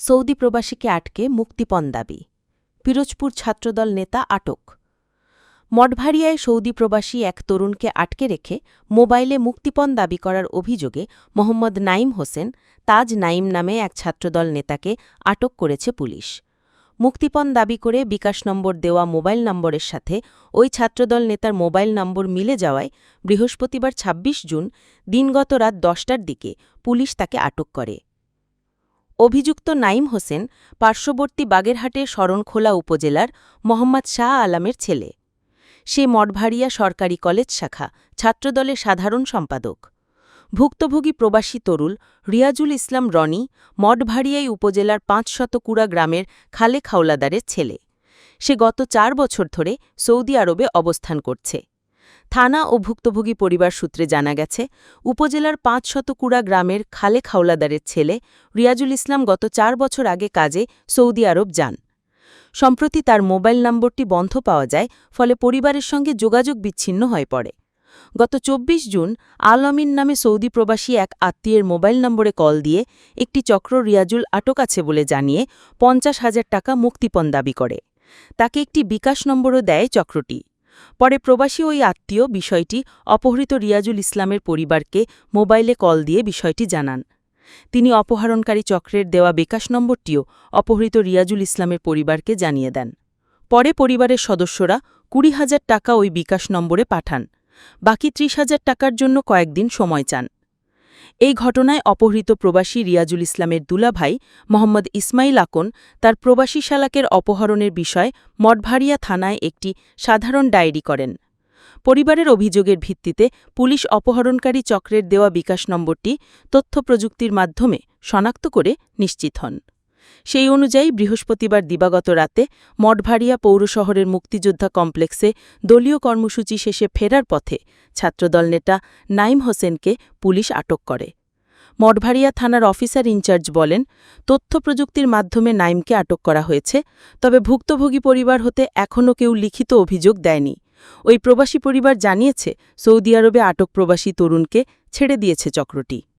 Saudi প্রবাসীকে আটকে মুক্তিপণ দাবি। পিরোজপুর ছাত্রদল নেতা আটক। মঠভারিয়ায় সৌদি প্রবাসী এক তরুণকে আটকে রেখে মোবাইলে মুক্তিপণ দাবি করার অভিযোগে মোহাম্মদ নাইম হোসেন, তাজ নাইম নামে এক ছাত্রদল নেতাকে আটক করেছে পুলিশ। মুক্তিপণ দাবি করে বিকাশ নম্বর দেওয়া মোবাইল নম্বরের সাথে ওই ছাত্রদল নেতার মোবাইল নম্বর মিলে যাওয়ায় বৃহস্পতিবার ২৬ জুন দিনগত রাত দশটার দিকে পুলিশ তাকে আটক করে। অভিযুক্ত নাইম হোসেন পার্শ্ববর্তী বাগেরহাটের শরণখোলা উপজেলার মোহাম্মদ শাহ আলামের ছেলে। সে মঠভারিয়া সরকারি কলেজ শাখা, ছাত্রদলের সাধারণ সম্পাদক। ভুক্তভোগী প্রবাসী তরুল রিয়াজুল ইসলাম রনি মঠভারিয়াই উপজেলার পাঁচশতকুড়া গ্রামের খালে খাওলাদারের ছেলে। সে গত চার বছর ধরে সৌদি আরবে অবস্থান করছে। থানা ও ভুক্তভোগী পরিবার সূত্রে জানা গেছে, উপজেলার পাঁচশতকুড়া গ্রামের খালে খাওলাদারের ছেলে রিয়াজুল ইসলাম গত চার বছর আগে কাজে সৌদি আরব যান। সম্প্রতি তার মোবাইল নম্বরটি বন্ধ পাওয়া যায়, ফলে পরিবারের সঙ্গে যোগাযোগ বিচ্ছিন্ন হয়ে পড়ে। গত ২৪ জুন আল আমিন নামে সৌদি প্রবাসী এক আত্মীয়ের মোবাইল নম্বরে কল দিয়ে একটি চক্র রিয়াজুল আটক আছে বলে জানিয়ে পঞ্চাশ হাজার টাকা মুক্তিপণ দাবি করে। তাকে একটি বিকাশ নম্বরও দেয় চক্রটি। পরে প্রবাসী ওই আত্মীয় বিষয়টি অপহৃত রিয়াজুল ইসলামের পরিবারকে মোবাইলে কল দিয়ে বিষয়টি জানান। তিনি অপহরণকারী চক্রের দেওয়া বিকাশ নম্বরটিও অপহৃত রিয়াজুল ইসলামের পরিবারকে জানিয়ে দেন। পরে পরিবারের সদস্যরা কুড়ি হাজার টাকা ওই বিকাশ নম্বরে পাঠান। বাকি ত্রিশ হাজার টাকার জন্য কয়েকদিন সময় চান। এই ঘটনায় অপহৃত প্রবাসী রিয়াজুল ইসলামের দুলাভাই মোহাম্মদ ইসমাইল আকন তার প্রবাসী শালাকের অপহরণের বিষয়ে মঠভারিয়া থানায় একটি সাধারণ ডায়েরি করেন। পরিবারের অভিযোগের ভিত্তিতে পুলিশ অপহরণকারী চক্রের দেওয়া বিকাশ নম্বরটি তথ্যপ্রযুক্তির মাধ্যমে শনাক্ত করে নিশ্চিত হন। সেই অনুযায়ী বৃহস্পতিবার দিবাগত রাতে মঠভারিয়া পৌর শহরের মুক্তিযোদ্ধা কমপ্লেক্সে দলীয় কর্মসূচি শেষে ফেরার পথে ছাত্রদল নেতা নাইম হোসেনকে পুলিশ আটক করে। মঠভারিয়া থানার অফিসার ইনচার্জ বলেন, তথ্য প্রযুক্তির মাধ্যমে নাইমকে আটক করা হয়েছে, তবে ভুক্তভোগী পরিবার হতে এখনও কেউ লিখিত অভিযোগ দেয়নি। ওই প্রবাসী পরিবার জানিয়েছে, সৌদি আরবে আটক প্রবাসী তরুণকে ছেড়ে দিয়েছে চক্রটি।